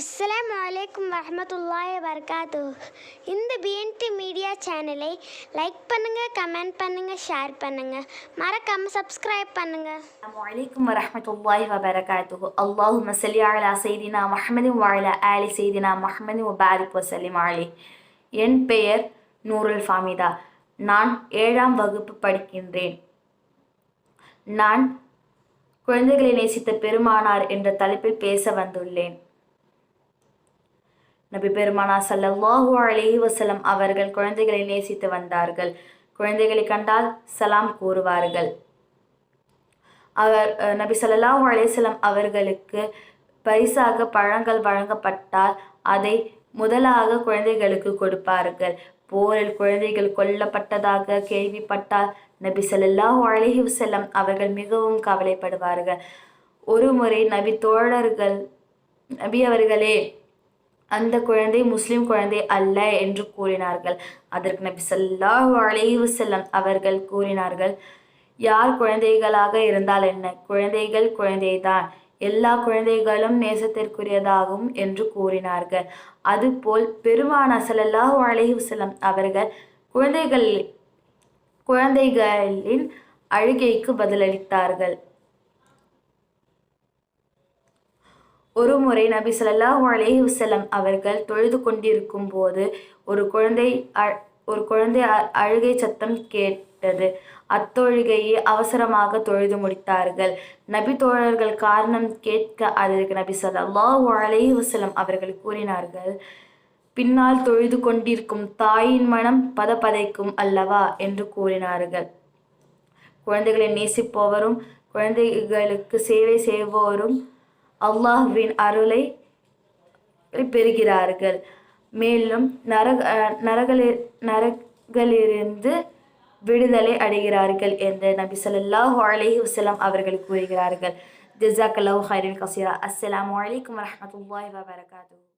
அஸ்லாம் வலைக்கம் வரமத்துல்லாய் வரகாத்து இந்த பிஎன்டி மீடியா சேனலை லைக் பண்ணுங்கள் கமெண்ட் பண்ணுங்கள் ஷேர் பண்ணுங்கள் மறக்காமல் சப்ஸ்கிரைப் பண்ணுங்கள் வலைக்கம் வரமத்துல்லாய் வரகாத்து அல்லாஹு மசலி அலா செய்தினா மஹமதி வாயில ஆலி செய்தினா மஹமதி பாரிக் வசலிம் ஆலி என் பெயர் நூருல் ஃபாமிதா. நான் ஏழாம் வகுப்பு படிக்கின்றேன். நான் குழந்தைகளை நேசித்த பெருமானார் என்ற தலைப்பில் பேச வந்துள்ளேன். நபி பெருமானா ஸல்லல்லாஹு அலைஹி வசலம் அவர்கள் குழந்தைகளை நேசித்து வந்தார்கள். குழந்தைகளை கண்டால் சலாம் கூறுவார்கள். அவர் நபி ஸல்லல்லாஹு அலேசலம் அவர்களுக்கு பரிசாக பழங்கள் வழங்கப்பட்டால் அதை முதலாக குழந்தைகளுக்கு கொடுப்பார்கள். போரில் குழந்தைகள் கொல்லப்பட்டதாக கேள்விப்பட்டால் நபி ஸல்லல்லாஹு அலஹி வசல்லம் அவர்கள் மிகவும் கவலைப்படுவார்கள். ஒரு முறை நபி தோழர்கள் நபி அவர்களே அந்த குழந்தை முஸ்லிம் குழந்தை அல்ல என்று கூறினார்கள். அதற்கு நபி ஸல்லல்லாஹு அலைஹி செல்லம் அவர்கள் கூறினார்கள் யார் குழந்தைகளாக இருந்தால் என்ன? குழந்தைகள் குழந்தைதான். எல்லா குழந்தைகளும் நேசத்திற்குரியதாகும் என்று கூறினார்கள். அதுபோல் பெருமானா ஸல்லல்லாஹு அலைஹி செல்லம் அவர்கள் குழந்தைகள் குழந்தைகளின் அழுகைக்கு பதிலளித்தார்கள். ஒரு முறை நபி சொல்லாஹு அலேஹி வசலம் அவர்கள் தொழுது கொண்டிருக்கும் போது ஒரு குழந்தை அ- ஒரு குழந்தை அ- அழுகை சத்தம் கேட்டது. அத்தொழுகையை அவசரமாக தொழுது முடித்தார்கள். நபி தோழர்கள் காரணம் கேட்க அதற்கு நபி சொல்லாஹு அலேஹி வசலம் அவர்கள் கூறினார்கள் பின்னால் தொழுது கொண்டிருக்கும் தாயின் மனம் பதப்பதைக்கும் அல்லவா? என்று கூறினார்கள். குழந்தைகளை நேசிப்பவரும் குழந்தைகளுக்கு சேவை செய்வோரும் அல்லாஹுவின் அருளை பெறுகிறார்கள். மேலும் நரக அஹ் நரகலி நரகளிலிருந்து விடுதலை அடைகிறார்கள் என்று நபி சொல்லாஹு அலஹி வசலாம் அவர்கள் கூறுகிறார்கள். ஜஸாக்கல்லாஹு ஹைரன் கசீரா. அஸ்லாம் வலைக்கம் வரமத்துல வபரகாத்தூ